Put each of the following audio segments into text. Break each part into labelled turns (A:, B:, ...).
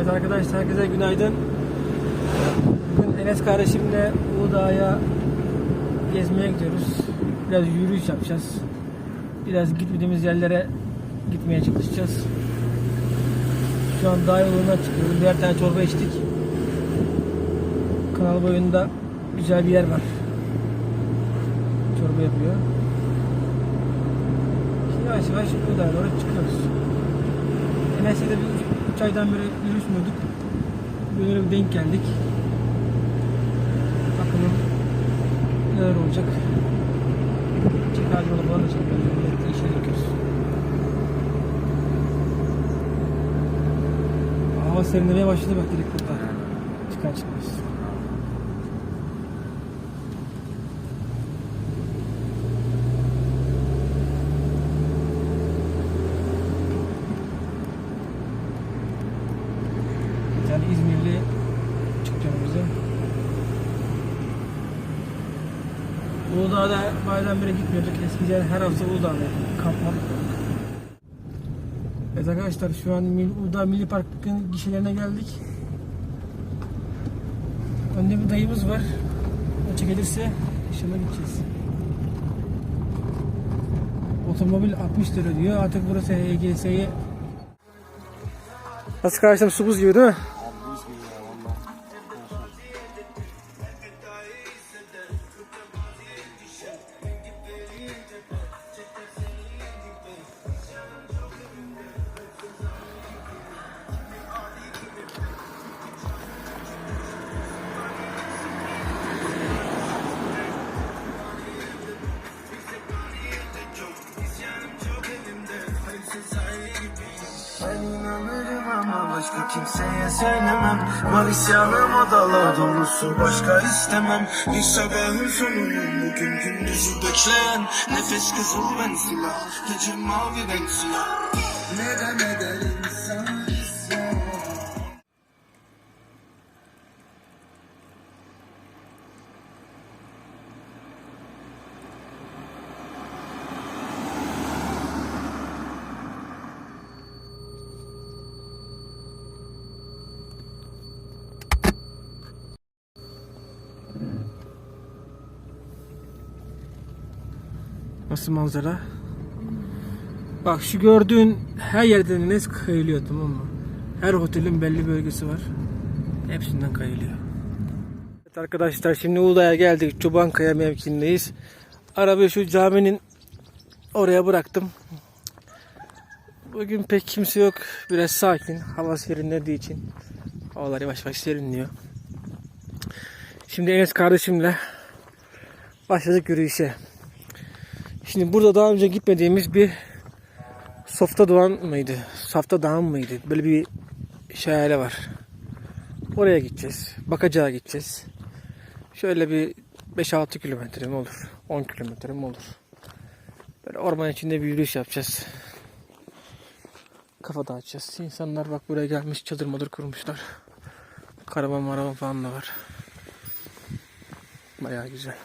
A: Evet arkadaşlar herkese günaydın. Bugün Enes kardeşimle Uludağ'a gezmeye gidiyoruz. Biraz yürüyüş yapacağız. Biraz gitmediğimiz yerlere gitmeye çalışacağız. Şu an dağ yoluna çıkıyoruz. Birer tane çorba içtik. Kanal boyunda güzel bir yer var. Çorba yapıyor. Şimdi yavaş yavaş Uludağ'a doğru çıkıyoruz. Enes'le de bir 3 aydan beri yürüşmüyorduk. Böyle bir denk geldik. Bakalım neler olacak. Yolu falan da çekiyoruz. Birlikte işe yapıyoruz. Hava serinlemeye başladı bak direkt burada. Çıkar çıkmaz. Bir tane İzmirli çıktı önümüze. Uludağ'da bayram beri gitmiyorduk. Eskiden her hafta Uludağ'daydık. Kamp mamp yapıyorduk. Evet arkadaşlar şu an Uludağ Milli Park'ın gişelerine geldik. Önde bir dayımız var. O çekilirse inşallah gideceğiz. Otomobil 60 lira diyor. Artık burası HGS'ye Nasıl karşıladım su buz gibi değil mi?
B: Kimseye söylemem. Var isyanım odalar dolusu başka istemem. Bir sabahın sonuyum bugün gündüzü bekleyen. Nefes kızıl ben silah Gece mavi ben siyah
A: Nasıl manzara? Bak şu gördüğün her yerden Enes kayılıyor tamam mı? Her otelin belli bölgesi var. Hepsinden kayılıyor. Evet arkadaşlar şimdi Uludağ'a geldik. Çobankaya mevkiindeyiz. Arabayı şu caminin oraya bıraktım. Bugün pek kimse yok. Biraz sakin. Hava serinlediği için. Havalar yavaş yavaş serinliyor. Şimdi Enes kardeşimle başladık yürüyüşe. Şimdi burada daha önce gitmediğimiz bir Softa Doğan mıydı? Safta Dağın mıydı? Böyle bir şelale var. Oraya gideceğiz. Bakacağa gideceğiz. Şöyle bir 5-6 kilometre mi olur? 10 kilometre mi olur? Böyle orman içinde bir yürüyüş yapacağız. Kafa dağıtacağız. İnsanlar bak buraya gelmiş çadır madır kurmuşlar. Karavan maravan falan da var. Bayağı güzel.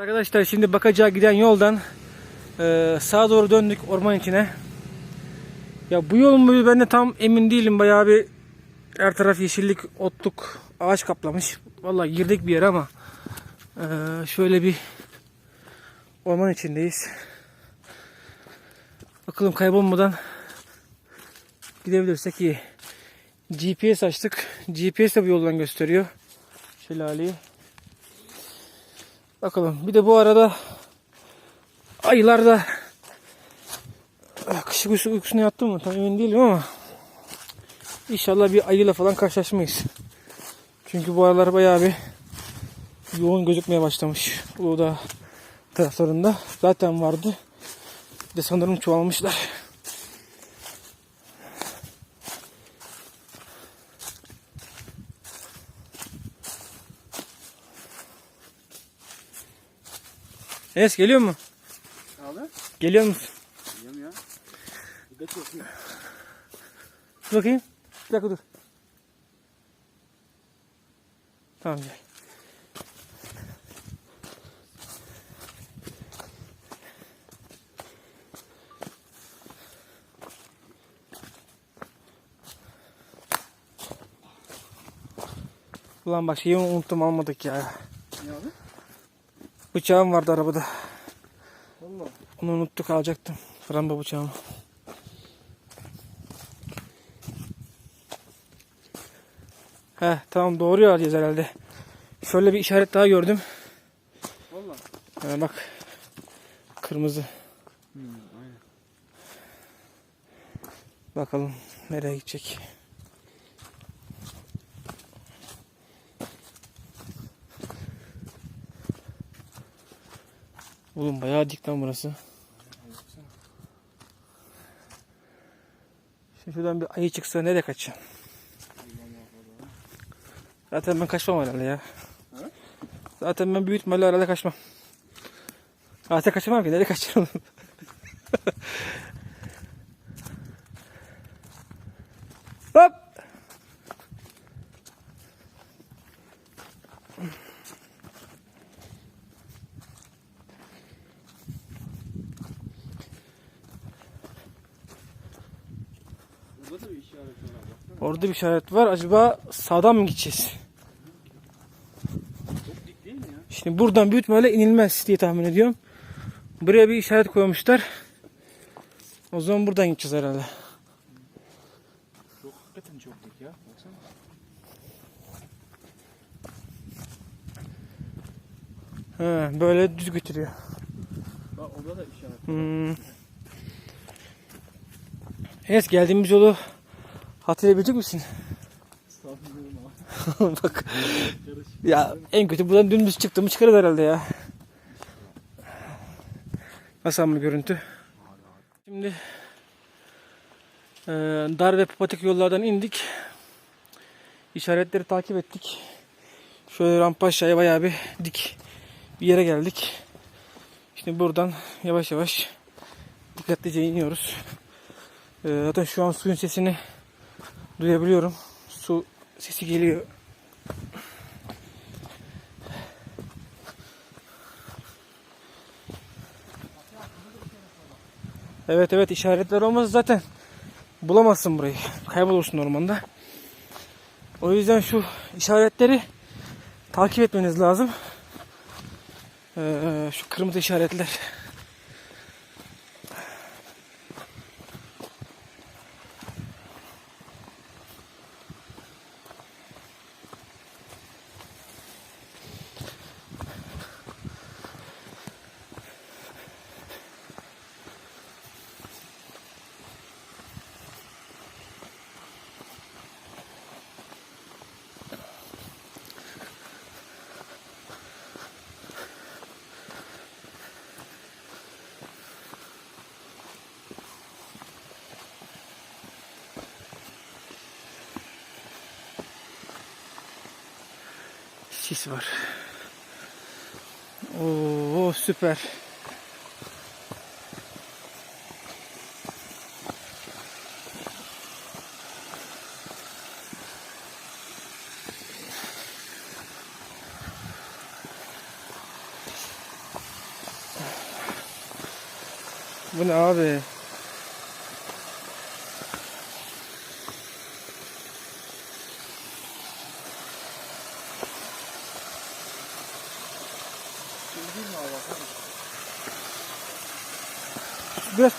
A: Arkadaşlar şimdi Bakacak'a giden yoldan eee, sağa doğru döndük orman içine. Ya bu yol mu ben de tam emin değilim. Bayağı bir her taraf yeşillik, otluk, ağaç kaplamış. Vallahi girdik bir yere ama eee, şöyle bir orman içindeyiz. Bakalım kaybolmadan gidebilirsek iyi. GPS açtık. GPS de bu yoldan gösteriyor. Şelaleyi. Bakalım. Bir de bu arada ayılar da kış uykusu, uykusuna yattı mı tam emin değilim ama inşallah bir ayıyla falan karşılaşmayız. Çünkü bu aralar bayağı bir yoğun gözükmeye başlamış. Uludağ taraflarında. Zaten vardı. Bir de sanırım çoğalmışlar. Enes geliyor mu?
B: Abi.
A: Geliyor musun?
B: Geliyorum ya.
A: Dur bakayım. Bir dakika dur. Tamam gel. Ulan bak şeyi unuttum almadık ya.
C: Ne abi?
A: Bıçağım vardı arabada.
C: Valla.
A: Onu unuttuk alacaktım. Framba bıçağımı. He tamam doğru alacağız herhalde. Şöyle bir işaret daha gördüm.
C: Valla.
A: He, bak. Kırmızı.
C: Hmm, aynen.
A: Bakalım nereye gidecek. Oğlum bayağı dik lan burası. Şimdi şuradan bir ayı çıksa nereye kaçacaksın? Zaten ben kaçmam herhalde ya. Zaten ben büyük ihtimalle herhalde kaçmam. Zaten kaçamam ki nereye kaçacağım? Hop!
C: Burada da bir işaret var abi. Baksana.
A: Orada bir işaret var. Acaba sağdan mı gideceğiz?
C: Çok dik değil mi ya?
A: Şimdi buradan büyük ihtimalle inilmez diye tahmin ediyorum. Buraya bir işaret koymuşlar. O zaman buradan gideceğiz herhalde.
C: Çok hakikaten çok dik ya. Baksana.
A: He, böyle düz götürüyor.
C: Bak orada da işaret.
A: Hmm. Enes geldiğimiz yolu hatırlayabilecek misin? Bak ya en kötü buradan dümdüz çıktı mı çıkarız herhalde ya. Nasıl ama görüntü? Şimdi eee, dar ve patik yollardan indik. İşaretleri takip ettik. Şöyle rampa aşağıya bayağı bir dik bir yere geldik. Şimdi buradan yavaş yavaş dikkatlice iniyoruz. Eee, zaten şu an suyun sesini duyabiliyorum. Su sesi geliyor. Evet evet işaretler olmaz zaten bulamazsın burayı. Kaybolursun ormanda. O yüzden şu işaretleri takip etmeniz lazım. Ee, şu kırmızı işaretler. Sis var. Oo süper. Bu ne abi?
C: Şimdi değil mi abi? Baksana.
A: Biraz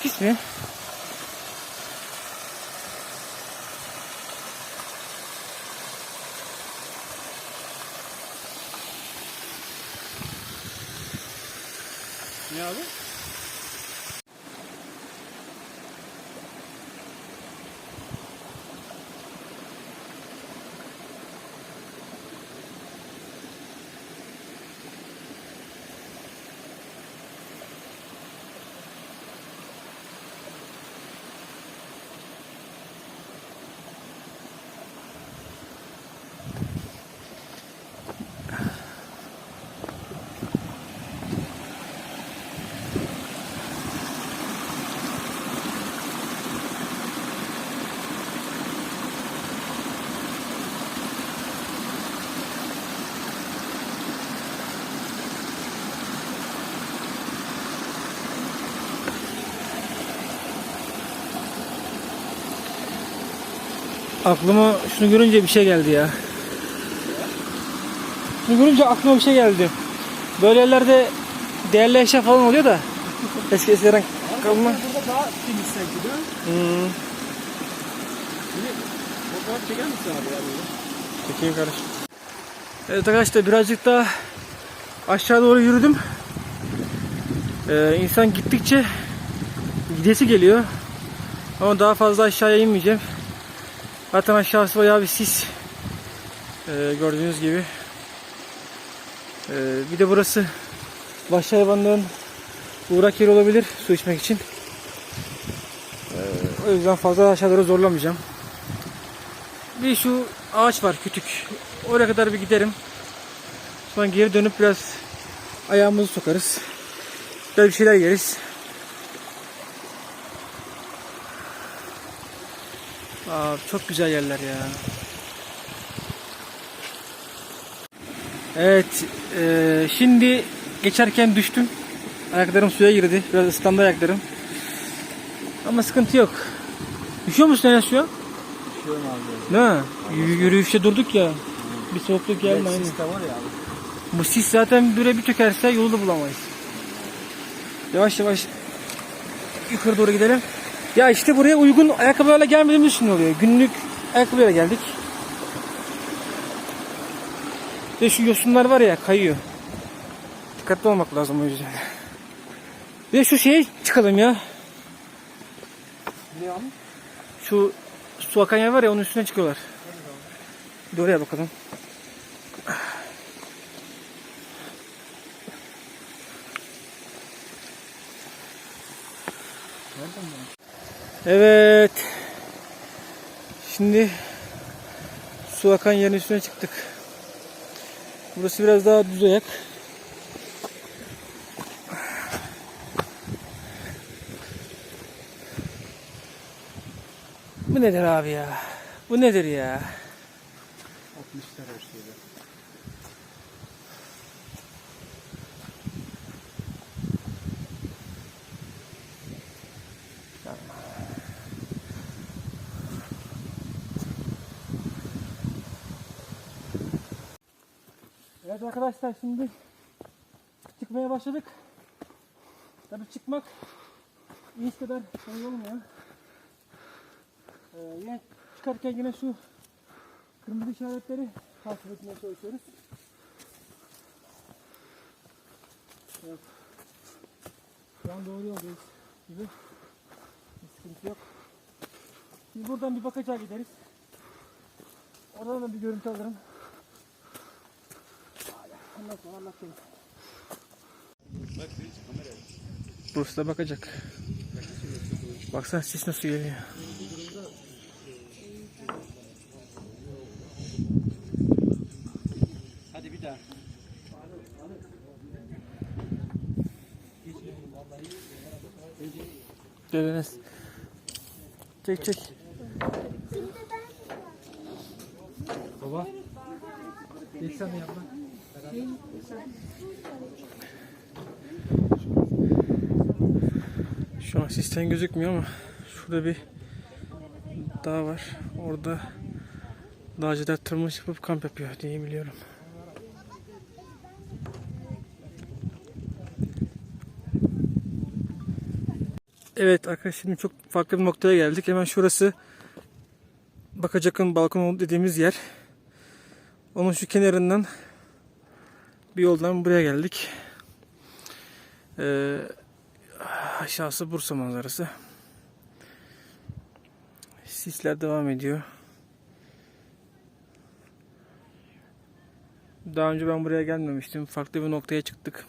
A: Aklıma şunu görünce bir şey geldi ya. Bunu görünce aklıma bir şey geldi. Böyle yerlerde değerli eşya falan oluyor da. Eski eskiden kalma.
C: Burada daha temiz sanki değil mi?
A: Hmm.
C: Fotoğraf çeker misin abi ya böyle?
A: Çekeyim kardeşim. Evet arkadaşlar birazcık daha aşağı doğru yürüdüm. Ee, insan gittikçe gidesi geliyor. Ama daha fazla aşağıya inmeyeceğim. Zaten aşağısı bayağı bir sis. Ee, gördüğünüz gibi. Ee, bir de burası vahşi hayvanların uğrak yeri olabilir su içmek için. Ee, o yüzden fazla aşağı doğru zorlamayacağım. Bir şu ağaç var küçük. Oraya kadar bir giderim. Sonra geri dönüp biraz ayağımızı sokarız. Biraz bir şeyler yeriz. Aa, çok güzel yerler ya. Evet, eee, şimdi geçerken düştüm. Ayaklarım suya girdi. Biraz ıslandı ayaklarım. Ama sıkıntı yok. Düşüyor musun Enes şu an?
C: Düşüyorum abi.
A: Ne? Y- Yürüyüşte durduk ya. Bir soğukluk gelme aynı.
C: Sis de var ya abi.
A: Bu sis zaten böyle bir çökerse yolu da bulamayız. Yavaş yavaş yukarı doğru gidelim. Ya işte buraya uygun ayakkabılarla gelmediğimiz için oluyor. Günlük ayakkabılarla geldik. Ve şu yosunlar var ya kayıyor. Dikkatli olmak lazım o yüzden. Ve şu şeye çıkalım ya.
C: Ne abi?
A: Şu su akan yer var ya onun üstüne çıkıyorlar. Bir oraya bakalım. Evet. Şimdi su akan yerin üstüne çıktık. Burası biraz daha düz ayak. Bu nedir abi ya? Bu nedir ya?
C: 60'lar her şeyde.
A: Evet arkadaşlar şimdi çıkmaya başladık. Tabii çıkmak iyi kadar kolay olmuyor. Ee, yine çıkarken yine şu kırmızı işaretleri takip etmeye çalışıyoruz. Evet. Şu an doğru yoldayız gibi. Bir sıkıntı yok. Şimdi buradan bir bakacağa gideriz. Oradan da bir görüntü alırım. Burası da bakacak. Baksana sis nasıl geliyor.
C: Hadi bir daha.
A: Enes. Çek çek. Sisten gözükmüyor ama şurada bir dağ var. Orada dağcılar tırmanış yapıp kamp yapıyor diye biliyorum. Evet arkadaşlar şimdi çok farklı bir noktaya geldik. Hemen şurası Bakacak'ın balkonu dediğimiz yer. Onun şu kenarından bir yoldan buraya geldik. Ee, aşağısı Bursa manzarası. Sisler devam ediyor. Daha önce ben buraya gelmemiştim. Farklı bir noktaya çıktık.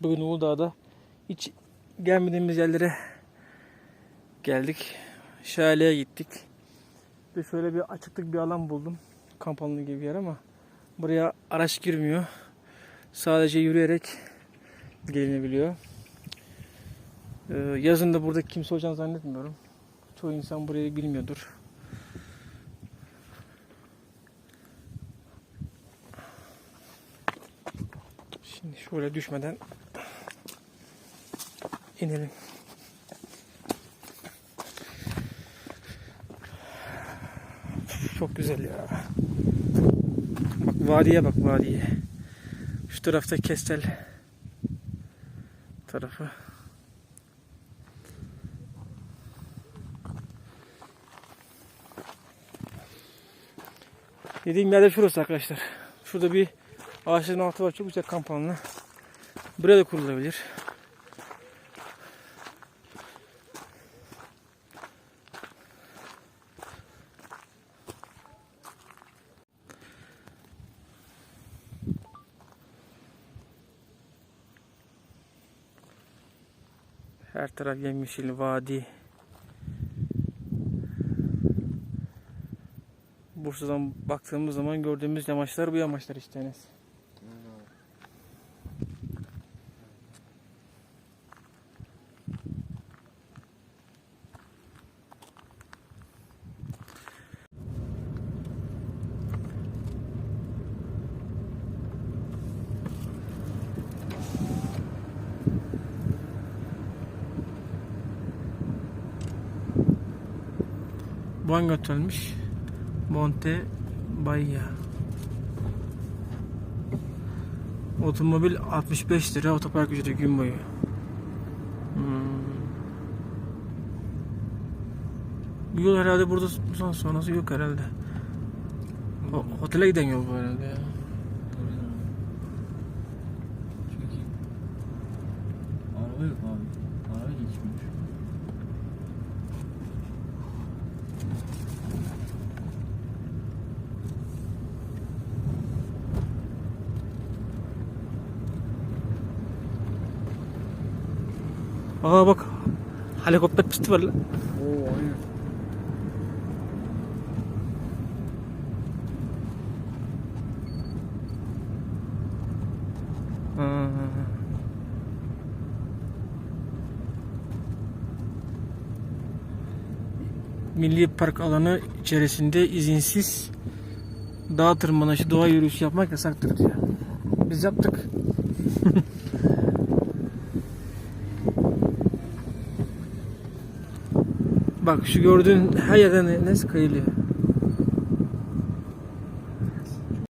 A: Bugün Uludağ'da hiç gelmediğimiz yerlere geldik. Şalaleye gittik. Bir şöyle bir açıklık bir alan buldum. Kamp alanı gibi bir yer ama buraya araç girmiyor. Sadece yürüyerek gelinebiliyor. Ee, yazın da burada kimse olacağını zannetmiyorum. Çoğu insan burayı bilmiyordur. Şimdi şöyle düşmeden inelim. Çok güzel ya. Bak Vadiye bak vadiye. Şu tarafta Kestel tarafı. Dediğim yerde şurası arkadaşlar. Şurada bir ağaçların altı var. Çok güzel kamp alanı. Buraya da kurulabilir. Her taraf yemyeşil vadi. Bursa'dan baktığımız zaman gördüğümüz yamaçlar bu yamaçlar işte Enes. Hangi otelmiş? Monte Bahia. Otomobil 65 lira, otopark ücreti gün boyu. Hmm. Yol herhalde burada son sonrası yok herhalde. O, otele giden yol bu herhalde ya.
C: Çünkü araba yok abi. Araba geçmiyor.
A: Aa bak helikopter pisti var lan.
C: Oo aynen.
A: Milli Park alanı içerisinde izinsiz dağ tırmanışı, doğa yürüyüşü yapmak yasaktır diyor. Biz yaptık. Bak şu gördüğün her yerden ne kayılıyor.